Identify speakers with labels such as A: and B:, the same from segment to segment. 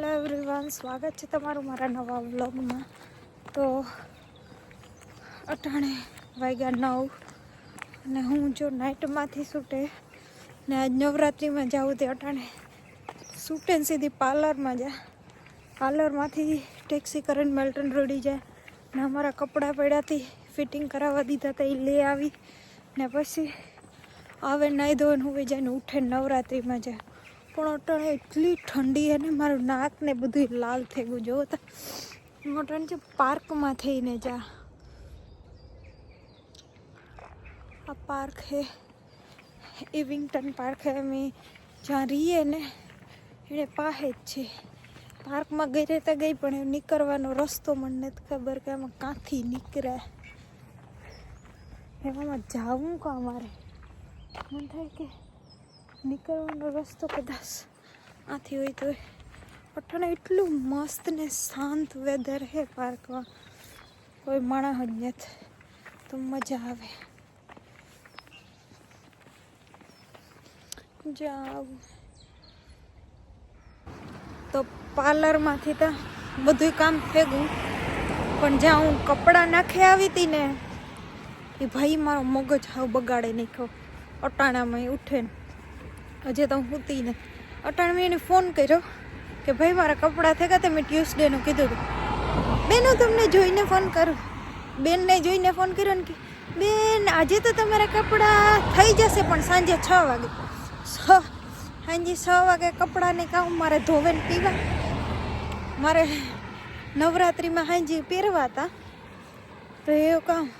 A: Hello everyone સ્વાગત છે તમારું મારા નવા વ્લોગમાં. તો અટાણે વાગ્યા નવ અને હું જો નાઇટમાંથી છૂટે ને આજ નવરાત્રિમાં જાઉં તે અટાણે છૂટે ને સીધી પાર્લરમાં જા. પાર્લરમાંથી ટેક્સી કરીને મેલ્ટન રોડી જાય ને અમારા કપડાં પડ્યાથી ફિટિંગ કરાવવા દીધા હતા એ લઈ આવી. ને પછી આવે નાહી ધોઈને હું ને ઉઠે નવરાત્રિમાં જાય પણ અટાણે એટલી ઠંડી અને મારું નાક ને બધું લાલ થઈ ગયું. જોવો તો. હું અટાણે છે, પાર્કમાં થઈને જા. આ પાર્ક હે. ઇવિંગટન પાર્ક હે. અમે જ્યાં રહીએ ને એને પાસે જ છે. પાર્કમાં ગઈ રહેતા ગઈ, પણ એ નીકળવાનો રસ્તો મને નથી ખબર કે આમાં ક્યાંથી નીકળે. એવામાં જાવું કા મારે મને થાય કે નીકળવાનો રસ્તો કદાચ આથી હોય તો પઠાણ એટલું મસ્ત ને શાંત વેધર હે પાર્કમાં. કોઈ માણસ જ નથી. તો મજા આવે. જાવ. તો પાર્લરમાંથી તો બધું કામ ફેગું પણ જ્યાં હું કપડાં નાખી આવી હતી ને, એ ભાઈ મારો મગજ હાવ બગાડે નાખ્યો. અટાણામાં ઉઠે ને. હજી તો હું સૂતી ને અટાણે મેં એને ફોન કર્યો કે ભાઈ, મારા કપડાં થઈ ગયા મેં ટ્યુસડેનું કીધું હતું બેન હું તમને જોઈને ફોન કરું બેનને જોઈને ફોન કર્યો ને કે, બેન, આજે તો તમારા કપડાં થઈ જશે પણ સાંજે છ વાગે. છ? સાંજે છ વાગે કપડાંને કામ મારે ધોવે ને પીવા? મારે નવરાત્રિમાં સાંજે પહેરવા હતા. તો એવું કામ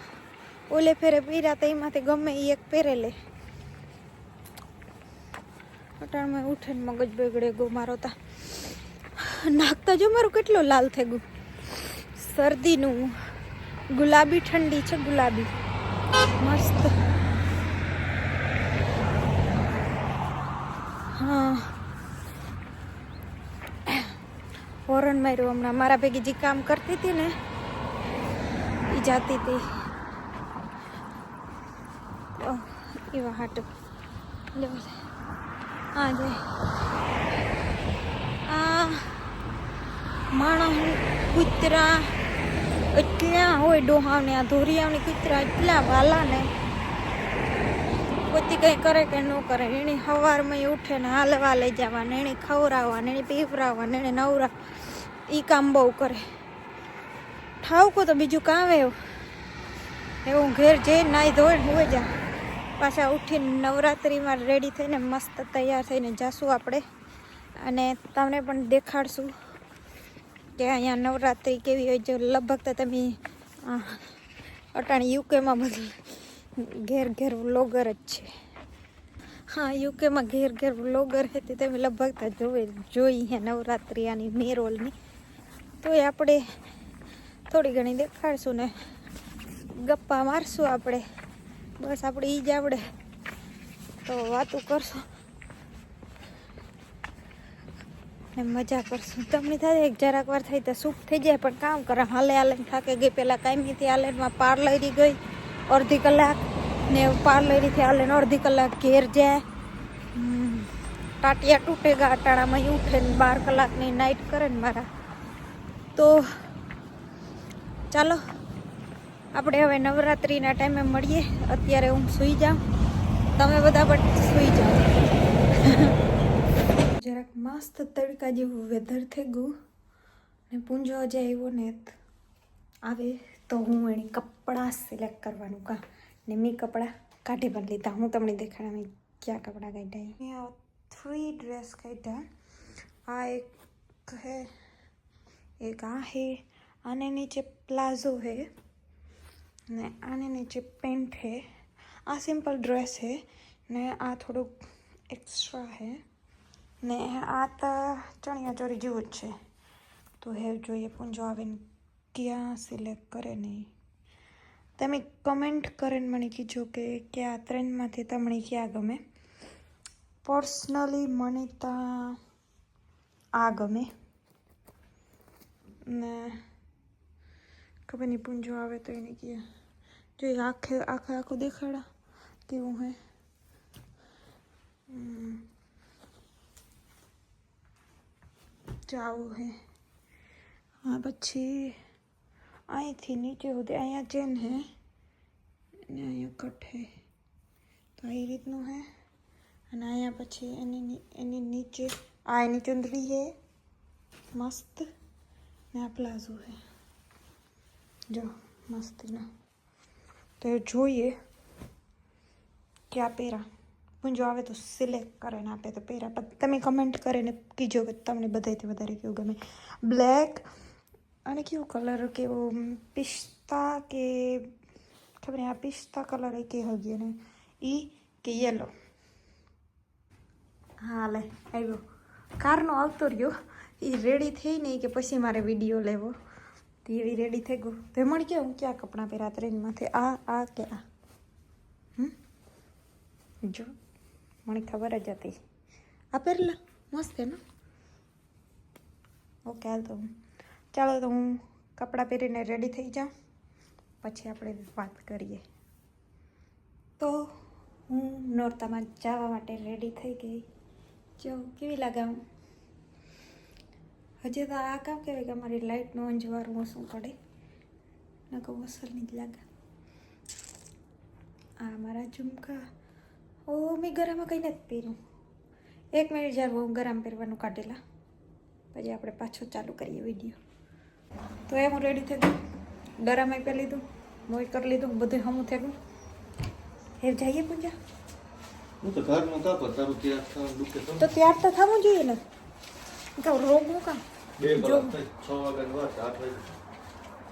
A: ઓલે ફેરે પહેર્યા તો એમાંથી ગમે એ એક પહેરે લે. અટાણમાં ઉઠે મગજ બગડે ગો મારો તા. નાખતા જો મારું કેટલો લાલ થઈ ગયું. શરદીનું ગુલાબી ઠંડી છે, ગુલાબી. મસ્ત. હા. હોરન માર્યું હમણાં. મારા ભેગી જે કામ કરતી હતી ને એ જાતી હતી. એવા હાટ. લેવા આ જે આ માણસ કૂતરા એટલા હોય ડોહાવને આ ધોરિયાવની કૂતરા એટલા વાલા ને પોતી કંઈ કરે કે ન કરે. એને સવારમાં ઉઠે ને હાલવા લઈ જવાને એને ખવડાવવા ને એને પીવરાવવા ને એને નવરા. એ કામ બહુ કરે. ઠાવકો તો બીજું કામ એવું. એવું ઘેર જઈને નાહી ધોઈને હોય જા પાછા ઉઠીને નવરાત્રિમાં રેડી થઈને મસ્ત તૈયાર થઈને જાશું આપણે. અને તમને પણ દેખાડશું કે અહીંયા નવરાત્રિ કેવી હોય જો લગભગ તો તમે અટાણે યુકેમાં બધું ઘેર ઘેર વ્લોગર જ છે. હા, યુકેમાં ઘેર ઘેર વ્લોગર હતી. તમે લગભગ તો જોવે જોઈ હે નવરાત્રિ આની મેરોલની. તો એ આપણે થોડી ઘણી દેખાડશું ને ગપ્પા મારશું આપણે. બસ આપણે એ જ આવડે. તો વાતું કરશું. ને મજા કરશું. તમને થાય એક જરાક વાર થઈ તો સુખ થઈ જાય, પણ કામ કરે. હાલે હાલે થાકે ગઈ. પહેલાં કાયમીથી હાલેમાં પાર્લરી ગઈ. અડધી કલાક ને પાર્લરીથી હાલે ને અડધી કલાક ઘેર જાય. ટાટિયા તૂટે ગાટાણામાં ઉઠે ને બાર કલાકની નાઇટ કરે ને મારા. તો ચાલો. આપણે હવે નવરાત્રિના ટાઈમે મળીએ. અત્યારે હું સૂઈ જાઉં. તમે બધા પણ સૂઈ જાઓ. જરાક મસ્ત તડકા જેવું વેધર થઈ ગયું. ને પૂંજો જે આવ્યો ને આવે તો હું એની કપડાં સિલેક્ટ કરવાનું કાં. ને મેં કપડાં કાઢી પણ લીધા. હું તમને દેખાડા ક્યાં કપડાં કાઢ્યા મેં આ થ્રી ડ્રેસ કાઢ્યા. આ એક હે, એક આ હે, આને નીચે પ્લાઝો હે. ને આને નીચે પેન્ટ હે, આ સિમ્પલ ડ્રેસ હે, ને આ થોડુંક એક્સ્ટ્રા હે, ને આ તો ચણિયા ચોરી જેવું જ છે. તો હેવ જોઈએ પૂંજો આવે ને ક્યાં સિલેક્ટ કરે નહીં તમે કમેન્ટ કરીને મને કીધું કે કે આ ત્રણમાંથી તમને ક્યાં ગમે. પર્સનલી મને તો આ ગમે. ને ખબર નહીં, પૂંજો આવે તો એને કે જો આખે આખે આખું દેખાડા કેવું હે. જાવું હે હા પછી અહીંથી નીચે સુધી અહીંયા ચેન હે અને અહીંયા કટ હે તો એ રીતનું હે અને અહીંયા પછી એની ની- એની નીચે આ એની ચુંદડી હે મસ્ત ને આ પ્લાઝો હે જો મસ્તીના તો એ જોઈએ કે આ પહેરા મુંજો આવે તો સિલેક્ટ કરીને આપે તો પહેરા પણ તમે કમેન્ટ કરીને કીજો કે તમને બધાથી વધારે કેવું ગમે. બ્લેક અને કેવો કલર કેવો પિસ્તા કે ખબર આ પિસ્તા કલર એ કે હગી ને. એ કે યલો હા, લે, આવ્યો. કારનો આવતો રહ્યો. એ રેડી થઈ નહીં કે પછી મારે વીડિયો લેવો. એવી રેડી થઈ ગયું? તો મળી ગયો? હું ક્યાં કપડાં પહેરા ટ્રેનમાંથી આ આ કે આ? જો, મને ખબર જ હતી. આ પહેરલા? મસ્ત છે ને? ઓકે, હાલ તો ચાલો તો હું કપડાં પહેરીને રેડી થઈ જાઉં. પછી આપણે વાત કરીએ. તો હું નોરતામાં જવા માટે રેડી થઈ ગઈ. જો, કેવી લાગે હું હજી તો આ કામ કહેવાય કે અમારી લાઇટનું અંજવારું ઓછું પડે. નકો અસરની જ લાગે. આ મારા ઝુમકા. ઓ મેં ગરામાં કંઈ નથી પહેર્યું. એક મિનિટ જ્યારે હું ગરમ પહેરવાનું કાઢેલા પછી આપણે પાછો ચાલુ કરીએ વીડિયો તો એ હું રેડી થઈ ગયું ગરમ પહેરી લીધું મોજ કરી લીધું બધું હમું થઈ ગયું. એ જઈએ પૂજા?
B: હું તો ઘરનું કાપ તારું ત્યાં ખાવાનું દુખે તો.
A: તો ત્યાર તો થવું જોઈએ ને. તો રોગનું કામ
B: બે કલાક છ વાગ્યાની વાત આઠ વાગે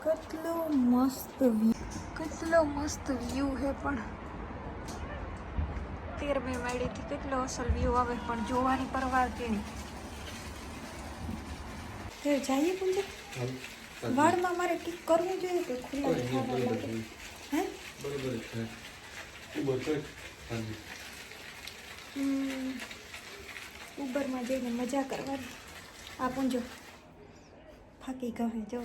A: કેટલો મસ્ત કેટલો મસ્ત વ્યૂ હે પણ તેરમી માળીથી કેટલો અસલ વ્યૂ આવે પણ જોવાની પરવાર કેણી તે જઈએ પૂંજે વાળમાં મારે ટીક કરવું જોઈએ કે ખુલ્લા ખાવા
B: બરોબર
A: હે
B: બરોબર છે ઉબર
A: છે ઉબરમાં જઈને મજા કરવાની આ પૂંજો ફાકી ગમે જો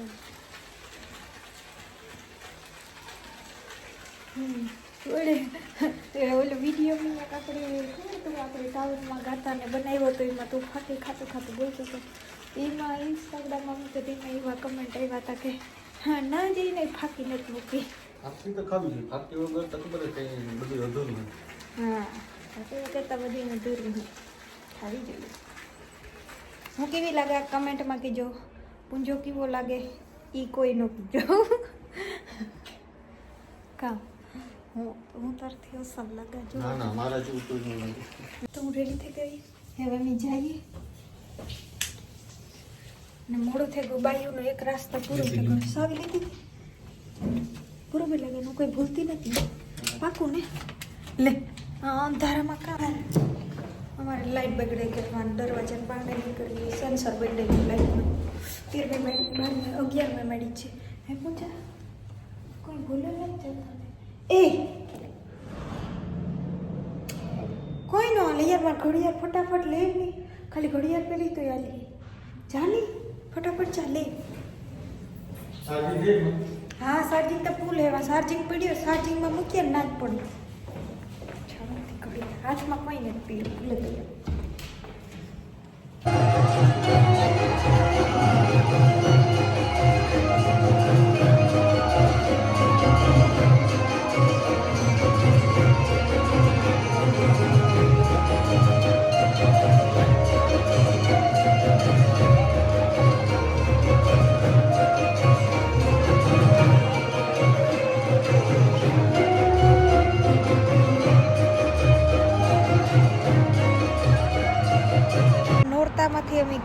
A: ઓલે વિડીયોમાં એક આપણે ખબર તું આપણે ગાતા ને બનાવ્યો તો એમાં તું ફાકી ખાતું ખાતું બોલતો હતો એમાં ઇન્સ્ટાગ્રામમાં મૂકે તો એવા કમેન્ટ આવ્યા હતા કે હા ના જઈને ફાકી નથી મૂકી
B: ફાકી તો ખાવી જોઈએ ફાકી વગર તો ખબર કંઈ બધું અધૂરું
A: હા ફાકી કરતાં બધીને દૂર નહીં ખાવી જોઈએ હું કેવી લાગે? આ કમેન્ટમાં કીજો પૂંજો કેવો લાગે? એ કોઈ ન કીજો કામ. હું હું તારથી અસર લાગે જો
B: ના ના મારા જેવું કોઈ નહીં લાગે.
A: તો હું રેડી થઈ ગઈ? હવે અમે જઈએ. ને મોડું થઈ ગયું બાયુનો એક રાસ્તો પૂરો થઈ ગયો. સાવી લીધી પૂરો બી લાગે હું કોઈ ભૂલતી નથી. પાકું ને? લે અંધારામાં કામ. અમારે લાઈટ બગડે કે દરવાજા પાણી નીકળી સેન્સર બગડે ગયું લાઈટનું તેર બે મેડી બાર અગિયાર મેં મેડી છે. હે પૂછા કોઈ ભૂલે નથી જતા એ! કોઈ નો હાલે યાર મારે ઘડિયાળ ફટાફટ લે નહીં ખાલી ઘડિયાળ પેલી તો યાર જાની ફટાફટ ચાલે હા ચાર્જિંગ તો ફૂલ હેવા ચાર્જિંગ પડ્યો ચાર્જિંગમાં મૂકીએ ને જ પડ્યું ઘડિયાળ હાથમાં કોઈ નથી પીડ્યું ભૂલે ગઈ નોરતામાંથી અમે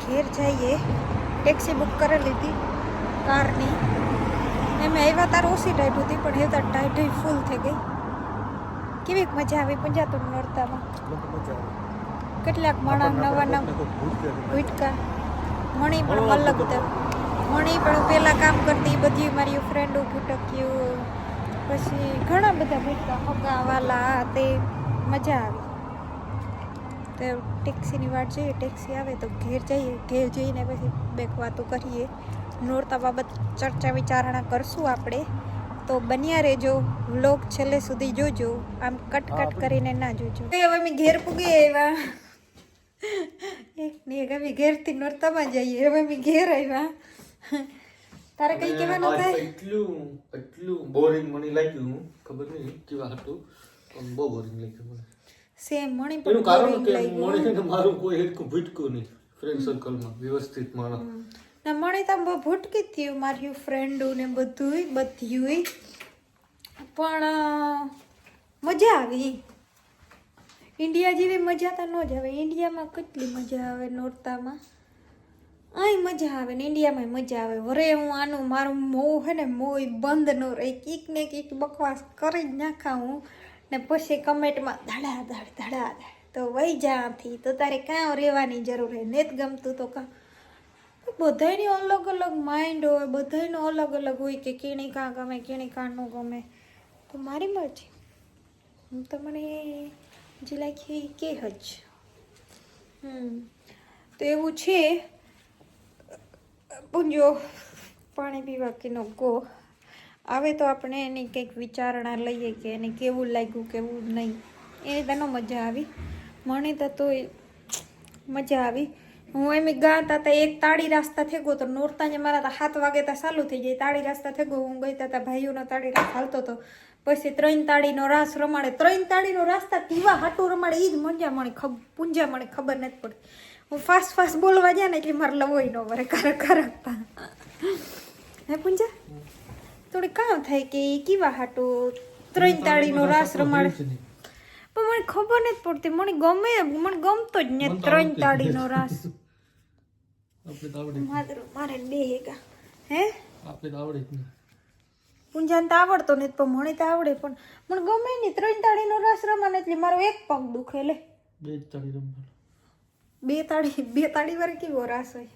A: ઘેર જઈએ. ટેક્સી બુક કરી લીધી કારની. એમ આવ્યા તાર ઓછી ટાઈટ હતી પણ એ તાર ટાઈટ ફૂલ થઈ ગઈ. કેવી મજા આવી પંજાતો નોરતામાં. કેટલાક માણસ નવા નવા
B: કોઈ ભૂલ કે નહીં.
A: ગુટકા મણી પણ અલગ મણી પણ પહેલાં કામ કરતી બધી મારી ફ્રેન્ડો ભૂટક્યું પછી ઘણા બધા ભૂટકા હગા વાલા તે મજા આવી. તો ટેક્સીની વાટ જોઈએ ટેક્સી આવે તો ઘેર જઈએ ઘેર જઈને પછી બેક વાતો કરીએ. નોરતા બાબત ચર્ચા વિચારણા કરશું આપણે. તો બન્યા રહેજો વ્લોગ છેલ્લે સુધી જોજો. આમ કટ કટ કરીને ના જોજો. હવે અમે ઘેર પૂગી આવ્યા. એક ને એક અમે ઘેરથી નોરતામાં જઈએ. હવે અમે ઘેર આવ્યા. તારે કઈ કહેવાનું થાય?
B: એટલું એટલું બોરિંગ મને લાગ્યું. ખબર નહીં કેવા હતું પણ બહુ બોરિંગ લાગ્યું મને.
A: સેમ મણી
B: એનું કારણ કે. છે ને મારું કોઈ હેરકું ભૂટકું નહીં. ફ્રેન્ડ સર્કલમાં વ્યવસ્થિત માણસ.
A: ના મણી તો બહુ ભૂટકી થયું. મારી ફ્રેન્ડો ને બધું બધુંય પણ મજા આવી. ઇન્ડિયા જેવી મજા તો ન જ આવે. ઇન્ડિયામાં કેટલી મજા આવે નોરતામાં? અહીં મજા આવે ને ઇન્ડિયામાં મજા આવે. વરે હું આનું મારું મોં હે ને મોય બંધ ન રહી. કીક ને કીક બકવાસ કરી જ નાખા હું. ને પછી કમેન્ટમાં ધડા ધડ ધડા તો વહી જાથી તો તારે કાં રહેવાની જરૂર હે, નેત ગમતું તો કાં. બધાયની અલગ અલગ માઇન્ડ હોય બધાનું અલગ અલગ હોય કે કેણી કાં ગમે, કેણી કાં ન ગમે. તો મારી મરજી. હું તમને જે લાગી કે હજ હમ. તો એવું છે. પૂંજો પાણી પીવા કે નો ગો. આવે તો આપણે એની કંઈક વિચારણા લઈએ કે એને કેવું લાગ્યું, કેવું નહીં. એ તેનો મજા આવી? મને તો તોય મજા આવી. હું એમ ગાતા હતા એક તાળી રાસ્તા થેગો તો નોરતા જે મારા તો સાત વાગે તા ચાલુ થઈ જાય. તાળી રાસ્તા થેગો હું ગઈ હતા ભાઈઓનો તાળી રાસ હાલતો હતો પછી ત્રણ તાળીનો રાસ રમાડે. ત્રણ તાળીનો રાસ્તા તીવા હાટું રમાડે. એ જ મજા મને ખબ, પૂંજા મને ખબર નથી પડતી. હું ફાસ્ટ ફાસ્ટ બોલવા જાય ને એટલે મારે લવોય ન વરે. કર કરકતા હે પૂંજા? થોડી કામ થાય કે એ કેવા હાટું ત્રણ તાળીનો રાસ રમાડે. પણ મને ખબર નથી પડતી. મને ગમે મને ગમતો જ ને ત્રણ તાળીનો રાસ. મારે બે હેગા. હે?
B: આપણે તો આવડે જ નહીં
A: પૂંજાને તો આવડતો નથી પણ મને તો આવડે. પણ મને ગમે નહીં ત્રણ તાળીનો રાસ રમાને એટલે મારો એક પગ દુખે લે.
B: બે તાળી રમવાનો.
A: બે તાળી બે તાળી વાળી કેવો રાસ હોય?